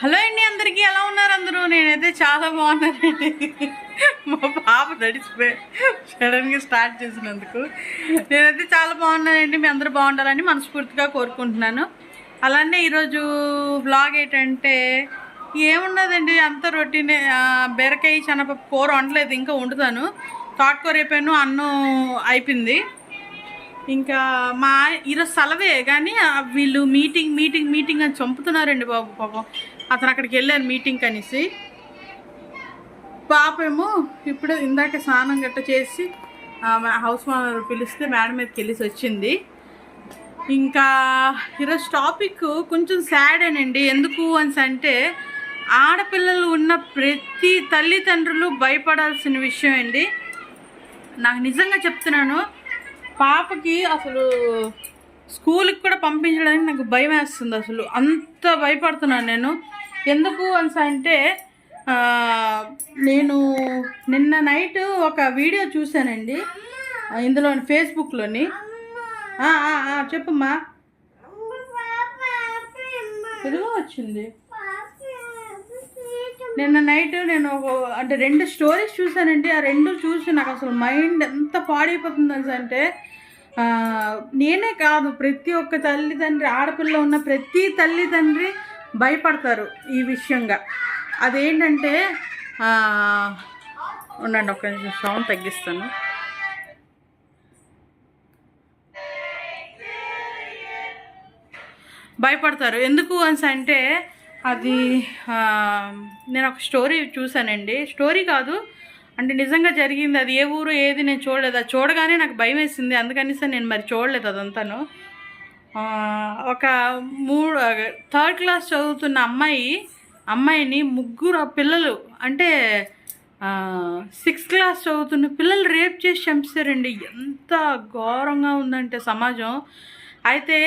Hello అండి అందరికీ ఎలా ఉన్నారు అందరూ? నేనైతే చాలా బాగున్నానండి. మా పాప తడిచిపోయి సడన్గా స్టార్ట్ చేసినందుకు. నేనైతే చాలా బాగున్నానండి. మీ అందరూ బాగుండాలని మనస్ఫూర్తిగా కోరుకుంటున్నాను. అలానే ఈరోజు బ్లాగ్ ఏంటంటే ఏమున్నదండి అంత రొటీనే ఆ, బీరకాయ శనగపప్పు కూర వండలేదు ఇంకా వండుతాను. తోటకూర అయిపోయాను అన్నం అయిపోయింది. ఇంకా మా ఈరోజు సెలవే కానీ వీళ్ళు మీటింగ్ మీటింగ్ మీటింగ్ అని చంపుతున్నారండి బాబు పాపం. అతను అక్కడికి వెళ్ళాను మీటింగ్ అనేసి పాపేమో ఇప్పుడు ఇందాక స్నానం గట్ట చేసి హౌస్ ఓనర్ పిలిస్తే మేడం మీదకి వెళ్ళేసి వచ్చింది. ఇంకా ఈరోజు టాపిక్ కొంచెం సాడ్ అనండి. ఎందుకు అని అంటే ఆడపిల్లలు ఉన్న ప్రతి తల్లిదండ్రులు భయపడాల్సిన విషయం అండి. నాకు నిజంగా చెప్తున్నాను పాపకి అసలు స్కూల్కి కూడా పంపించడానికి నాకు భయం వేస్తుంది అసలు. అంత భయపడుతున్నాను నేను. ఎందుకు అని అంటే నేను నిన్న నైట్ ఒక వీడియో చూశానండి. ఇందులో ఫేస్బుక్లోని. చెప్పమ్మా. తెలుగు వచ్చింది. నిన్న నైట్ నేను ఒక అంటే రెండు స్టోరీస్ చూశానండి. ఆ రెండు చూసి నాకు అసలు మైండ్ ఎంత పాడైపోతుంది అంటే నేనే కాదు. ప్రతి ఒక్క తల్లిదండ్రి ఆడపిల్ల ఉన్న ప్రతి తల్లిదండ్రి భయపడతారు ఈ విషయంగా. అదేంటంటే ఉండండి ఒక నిమిషం సౌండ్ తగ్గిస్తాను. భయపడతారు. ఎందుకు అని అంటే అది నేను ఒక స్టోరీ చూశానండి. స్టోరీ కాదు అంటే నిజంగా జరిగింది. అది ఏ ఊరు ఏది నేను చూడలేదు. అది చూడగానే నాకు భయం వేసింది అందుకనిసే నేను మరి చూడలేదు అదంతాను. ఒక మూడు థర్డ్ క్లాస్ చదువుతున్న అమ్మాయి అమ్మాయిని ముగ్గురు పిల్లలు అంటే సిక్స్త్ క్లాస్ చదువుతున్న పిల్లలు రేప్ చేసి చంపేశారండి. ఎంత ఘోరంగా ఉందంటే సమాజం. అయితే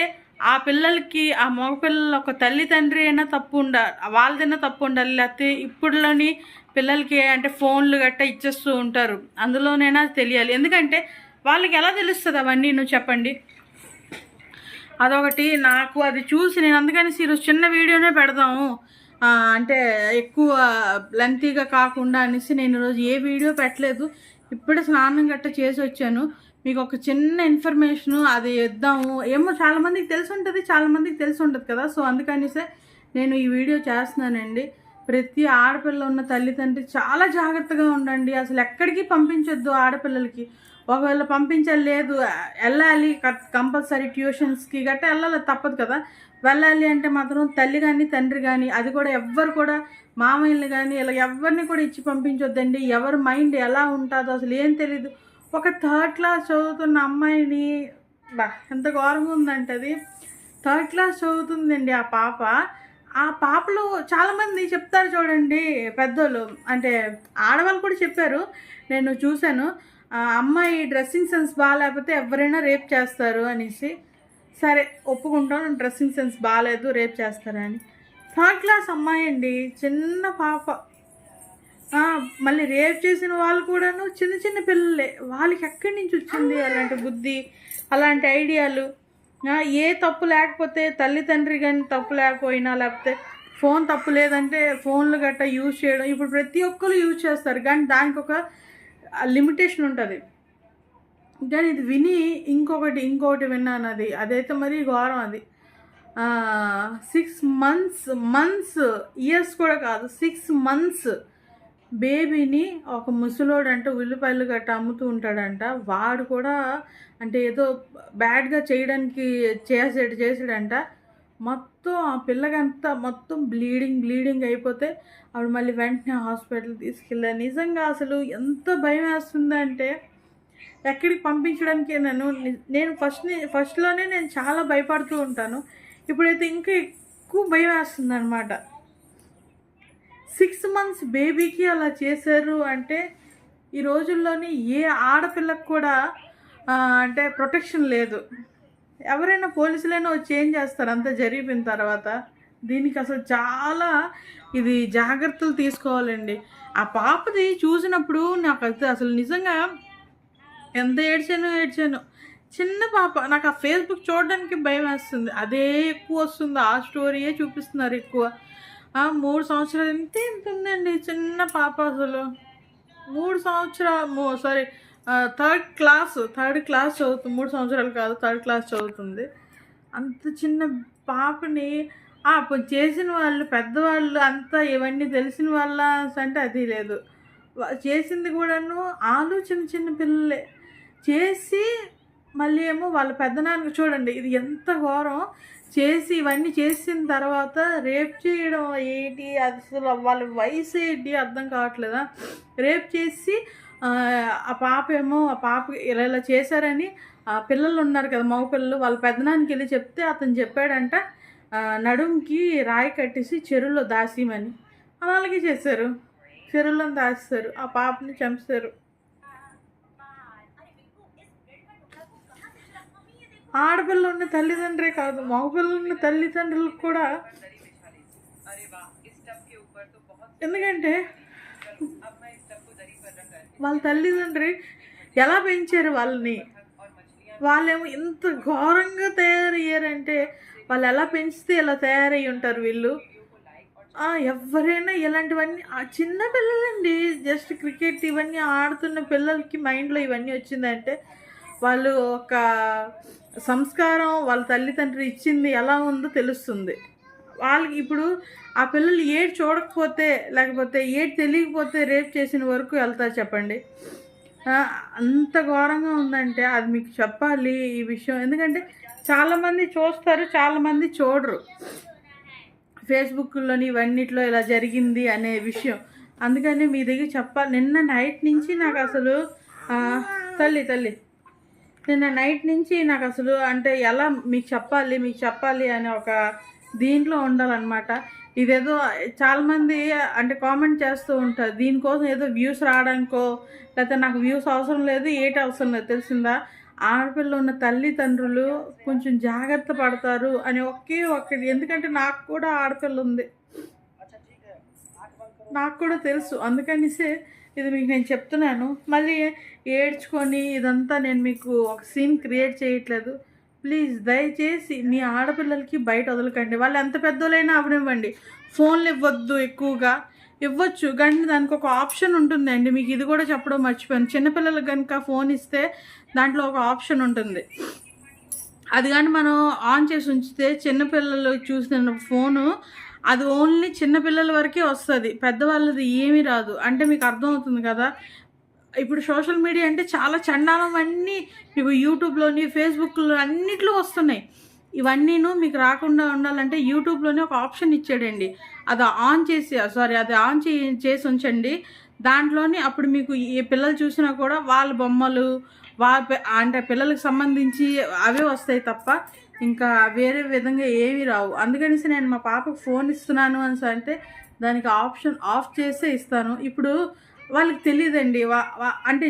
ఆ పిల్లలకి ఆ మగపిల్లలు ఒక తల్లి తండ్రి అయినా తప్పు ఉండ వాళ్ళదైనా తప్పు ఉండాలి. లేకపోతే ఇప్పుడులోని పిల్లలకి అంటే ఫోన్లు గట్ట ఇచ్చేస్తూ ఉంటారు. అందులోనైనా తెలియాలి. ఎందుకంటే వాళ్ళకి ఎలా తెలుస్తుంది అవన్నీ? నువ్వు చెప్పండి. అదొకటి. నాకు అది చూసి నేను అందుకని ఈరోజు చిన్న వీడియోనే పెడదాము. అంటే ఎక్కువ లెంతీగా కాకుండా అనేసి నేను ఈరోజు ఏ వీడియో పెట్టలేదు. ఇప్పుడే స్నానం గట్ట చేసి వచ్చాను. మీకు ఒక చిన్న ఇన్ఫర్మేషను అది ఇద్దాము. ఏమో చాలామందికి తెలిసి ఉంటుంది చాలామందికి తెలిసి ఉంటుంది కదా. సో అందుకనిసే నేను ఈ వీడియో చేస్తున్నానండి. ప్రతి ఆడపిల్ల ఉన్న తల్లిదండ్రి చాలా జాగ్రత్తగా ఉండండి. అసలు ఎక్కడికి పంపించొద్దు ఆడపిల్లలకి. ఒకవేళ పంపించలేదు వెళ్ళాలి కంపల్సరీ ట్యూషన్స్కి గట్రా వెళ్ళాలి తప్పదు కదా. వెళ్ళాలి అంటే మాత్రం తల్లి కానీ తండ్రి కానీ అది కూడా ఎవ్వరు కూడా మామయ్యలు కానీ ఇలా ఎవరిని కూడా ఇచ్చి పంపించొద్దండి. ఎవరి మైండ్ ఎలా ఉంటుందో అసలు ఏం తెలీదు. ఒక థర్డ్ క్లాస్ చదువుతున్న అమ్మాయిని బా ఎంత ఘోరంగా ఉందంటే అది. థర్డ్ క్లాస్ చదువుతుందండి ఆ పాప. ఆ పాపలో చాలామంది చెప్తారు చూడండి పెద్దోళ్ళు అంటే ఆడవాళ్ళు కూడా చెప్పారు. నేను చూశాను. అమ్మాయి డ్రెస్సింగ్ సెన్స్ బాగాలేకపోతే ఎవరైనా రేప్ చేస్తారు అనేసి సరే ఒప్పుకుంటాను డ్రెస్సింగ్ సెన్స్ బాగాలేదు రేప్ చేస్తారని థర్డ్ క్లాస్ అమ్మాయి అండి చిన్న పాప. మళ్ళీ రేప్ చేసిన వాళ్ళు కూడాను చిన్న చిన్న పిల్లలే. వాళ్ళకి ఎక్కడి నుంచి వచ్చింది అలాంటి బుద్ధి అలాంటి ఐడియాలు? ఏ తప్పు లేకపోతే తల్లిదండ్రి కానీ తప్పు లేకపోయినా లేకపోతే ఫోన్ తప్పు లేదంటే ఫోన్లు గట్టా యూజ్ చేయడం ఇప్పుడు ప్రతి ఒక్కరు యూజ్ చేస్తారు. కానీ దానికి ఒక లిమిటేషన్ ఉంటుంది. కానీ ఇది విని ఇంకొకటి ఇంకొకటి విన్నాను అది అదైతే మరి ఘోరం అది. సిక్స్ మంత్స్ మంత్స్ ఇయర్స్ కూడా కాదు. సిక్స్ మంత్స్ బేబీని ఒక ముసలోడు అంటే ఉల్లిపాయలు గట్ట అమ్ముతూ ఉంటాడంట. వాడు కూడా అంటే ఏదో బ్యాడ్గా చేయడానికి చేసాడు చేసాడంట. మొత్తం ఆ పిల్లకంతా మొత్తం బ్లీడింగ్ బ్లీడింగ్ అయిపోతే ఆవిడ మళ్ళీ వెంటనే హాస్పిటల్ తీసుకెళ్ళాను నిజంగా అసలు ఎంత భయం వేస్తుందంటే ఎక్కడికి పంపించడానికి నన్ను నేను ఫస్ట్ ఫస్ట్లోనే నేను చాలా భయపడుతూ ఉంటాను. ఇప్పుడైతే ఇంకా ఎక్కువ భయం వేస్తుంది అనమాట సిక్స్ మంత్స్ బేబీకి అలా చేశారు అంటే ఈ రోజుల్లోని ఏ ఆడపిల్లకు కూడా అంటే ప్రొటెక్షన్ లేదు. ఎవరైనా పోలీసులైనా వచ్చి ఏం చేస్తారు అంతా జరిగిపోయిన తర్వాత. దీనికి అసలు చాలా ఇది జాగ్రత్తలు తీసుకోవాలండి. ఆ పాపది చూసినప్పుడు నాకు అయితే అసలు నిజంగా ఎంత ఏడ్చాను ఏడ్చాను. చిన్న పాప నాకు ఆ ఫేస్బుక్ చూడడానికి భయం వేస్తుంది. అదే ఎక్కువ వస్తుంది ఆ స్టోరీయే చూపిస్తున్నారు ఎక్కువ. మూడు సంవత్సరాలు ఎంత ఎంత ఉందండి చిన్న పాప అసలు. మూడు సంవత్సరాలు sorry third class third class చదువుతుంది మూడు సంవత్సరాలు కాదు థర్డ్ క్లాస్ చదువుతుంది. అంత చిన్న పాపని చేసిన వాళ్ళు పెద్దవాళ్ళు అంతా ఇవన్నీ తెలిసిన వాళ్ళ అంటే అది లేదు. చేసింది కూడాను ఆలు చిన్న చిన్న పిల్లలే. చేసి మళ్ళీ ఏమో వాళ్ళ పెద్దనాన్న చూడండి ఇది ఎంత ఘోరం. చేసి ఇవన్నీ చేసిన తర్వాత రేప్ చేయడం ఏంటి? అసలు వాళ్ళ వయసు ఏంటి? అర్థం కావట్లేదా? రేప్ చేసి ఆ, పాప ఏమో ఆ పాప ఇలా ఇలా చేశారని ఆ పిల్లలు ఉన్నారు కదా మగ పిల్లలు వాళ్ళ పెద్దనానికి వెళ్ళి చెప్తే అతను చెప్పాడంట నడుంకి రాయి కట్టేసి చెరువులో దాసిమని. అలాగే చేశారు. చెరువులో దాస్తారు. ఆ పాపని చంపుతారు. ఆడపిల్ల ఉన్న తల్లిదండ్రే కాదు మగపిల్లలు ఉన్న తల్లిదండ్రులకు కూడా. ఎందుకంటే వాళ్ళ తల్లిదండ్రి ఎలా పెంచారు వాళ్ళని? వాళ్ళేమో ఇంత ఘోరంగా తయారయ్యారంటే వాళ్ళు ఎలా పెంచితే ఇలా తయారయ్యి ఉంటారు వీళ్ళు? ఎవరైనా ఇలాంటివన్నీ ఆ చిన్న పిల్లలండి జస్ట్ క్రికెట్ ఇవన్నీ ఆడుతున్న పిల్లలకి మైండ్లో ఇవన్నీ వచ్చిందంటే వాళ్ళు ఒక సంస్కారం వాళ్ళ తల్లిదండ్రులు ఇచ్చింది ఎలా ఉందో తెలుస్తుంది. వాళ్ళకి ఇప్పుడు ఆ పిల్లలు ఏడు చూడకపోతే లేకపోతే ఏడు తెలియకపోతే రేప్ చేసిన వరకు వెళ్తారు చెప్పండి. అంత ఘోరంగా ఉందంటే అది మీకు చెప్పాలి ఈ విషయం. ఎందుకంటే చాలామంది చూస్తారు చాలామంది చూడరు. ఫేస్బుక్లోని ఇవన్నిట్లో ఇలా జరిగింది అనే విషయం. అందుకని మీ దగ్గర చెప్పాలి. నిన్న నైట్ నుంచి నాకు అసలు తల్లి తల్లి. నిన్న నైట్ నుంచి నాకు అసలు అంటే ఎలా మీకు చెప్పాలి మీకు చెప్పాలి అనే ఒక దీంట్లో ఉండాలన్నమాట. ఇదేదో చాలామంది అంటే కామెంట్ చేస్తూ ఉంటారు దీనికోసం ఏదో వ్యూస్ రావడానికో లేకపోతే నాకు వ్యూస్ అవసరం లేదు ఏటి అవసరం లేదు తెలిసిందా? ఆడపిల్ల ఉన్న తల్లిదండ్రులు కొంచెం జాగ్రత్త పడతారు అని ఒకే ఒక్కటి. ఎందుకంటే నాకు కూడా ఆడపిల్ల ఉంది. నాకు కూడా తెలుసు. అందుకనిసే ఇది మీకు నేను చెప్తున్నాను. మళ్ళీ ఏడ్చుకొని ఇదంతా నేను మీకు ఒక సీన్ క్రియేట్ చేయట్లేదు. ప్లీజ్ దయచేసి మీ ఆడపిల్లలకి బయట వదలకండి. వాళ్ళు ఎంత పెద్దోళ్ళైనా అవనివ్వండి. ఫోన్లు ఇవ్వద్దు ఎక్కువగా. ఇవ్వచ్చు కానీ దానికి ఒక ఆప్షన్ ఉంటుందండి. మీకు ఇది కూడా చెప్పడం మర్చిపోయాను. చిన్నపిల్లలకు కనుక ఫోన్ ఇస్తే దాంట్లో ఒక ఆప్షన్ ఉంటుంది. అది కానీ మనం ఆన్ చేసి ఉంచితే చిన్నపిల్లలు చూసిన ఫోను అది ఓన్లీ చిన్నపిల్లల వరకే వస్తుంది. పెద్దవాళ్ళది ఏమీ రాదు. అంటే మీకు అర్థమవుతుంది కదా? ఇప్పుడు సోషల్ మీడియా అంటే చాలా చండాలం అన్నీ మీకు యూట్యూబ్లోని ఫేస్బుక్లో అన్నిట్లో వస్తున్నాయి. ఇవన్నీను మీకు రాకుండా ఉండాలంటే యూట్యూబ్లోనే ఒక ఆప్షన్ ఇచ్చాడండి. అది ఆన్ చేసి సారీ అది ఆన్ చే చేసి ఉంచండి. దాంట్లోని అప్పుడు మీకు ఏ పిల్లలు చూసినా కూడా వాళ్ళ బొమ్మలు వాళ్ళ అంటే పిల్లలకు సంబంధించి అవే వస్తాయి తప్ప ఇంకా వేరే విధంగా ఏమీ రావు. అందుకనేసి నేను మా పాపకు ఫోన్ ఇస్తున్నాను అని అంటే దానికి ఆప్షన్ ఆఫ్ చేసే ఇస్తాను. ఇప్పుడు వాళ్ళకి తెలియదండి వా అంటే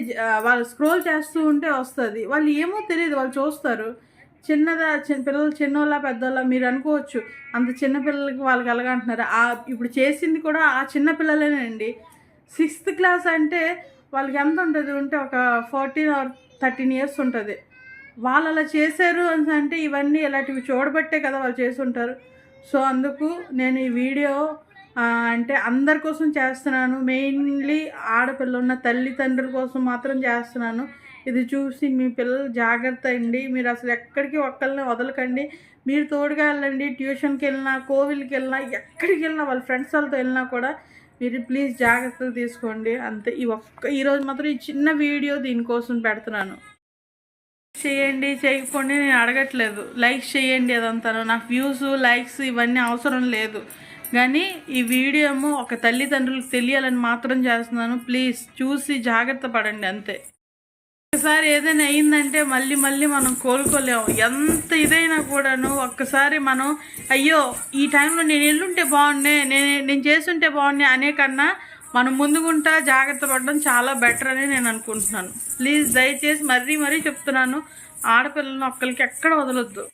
వాళ్ళు స్క్రోల్ చేస్తూ ఉంటే వస్తుంది. వాళ్ళు ఏమో తెలియదు వాళ్ళు చూస్తారు. చిన్నదా చిన్న పిల్లలు చిన్నోళ్ళ పెద్దోళ్ళ మీరు అనుకోవచ్చు. అంత చిన్న పిల్లలకి వాళ్ళకి ఎలాగంటున్నారు ఆ ఇప్పుడు చేసింది కూడా ఆ చిన్న పిల్లలేనండి. సిక్స్త్ క్లాస్ అంటే వాళ్ళకి ఎంత ఉంటుంది? ఉంటే ఒక ఫోర్టీన్ ఆర్ థర్టీన్ ఇయర్స్ ఉంటుంది. వాళ్ళు అలా చేశారు అని అంటే ఇవన్నీ ఇలాంటివి చూడబట్టే కదా వాళ్ళు చేసి ఉంటారు సో అందుకు నేను ఈ వీడియో అంటే అందరి కోసం చేస్తున్నాను. మెయిన్లీ ఆడపిల్ల ఉన్న తల్లిదండ్రుల కోసం మాత్రం చేస్తున్నాను. ఇది చూసి మీ పిల్లలు జాగ్రత్త అండి. మీరు అసలు ఎక్కడికి ఒక్కరిని వదలకండి. మీరు తోడుగా వెళ్ళండి. ట్యూషన్కి వెళ్ళినా కోవిల్కి వెళ్ళినా ఎక్కడికి వెళ్ళినా వాళ్ళ ఫ్రెండ్స్ వాళ్ళతో వెళ్ళినా కూడా మీరు ప్లీజ్ జాగ్రత్తలు తీసుకోండి. అంతే. ఈ ఒక్క ఈరోజు మాత్రం ఈ చిన్న వీడియో దీనికోసం పెడుతున్నాను. చేయండి చేయకపోండి నేను అడగట్లేదు. లైక్ చేయండి అదంతా నాకు వ్యూస్ లైక్స్ ఇవన్నీ అవసరం లేదు. కానీ ఈ వీడియో ఒక తల్లిదండ్రులకు తెలియాలని మాత్రం చేస్తున్నాను. ప్లీజ్ చూసి జాగ్రత్త పడండి అంతే. ఒకసారి ఏదైనా అయిందంటే మళ్ళీ మళ్ళీ మనం కోలుకోలేము. ఎంత ఇదైనా కూడాను ఒక్కసారి మనం అయ్యో ఈ టైంలో నేను ఎల్లుంటే బాగుండే నేను నేను చేస్తుంటే బాగుండే అనే కన్నా మనం ముందుగుంటా జాగ్రత్త పడడం చాలా బెటర్ అని నేను అనుకుంటున్నాను. ప్లీజ్ దయచేసి మరీ మరీ చెప్తున్నాను. ఆడపిల్లలను ఒక్కరికి ఎక్కడ వదలొద్దు.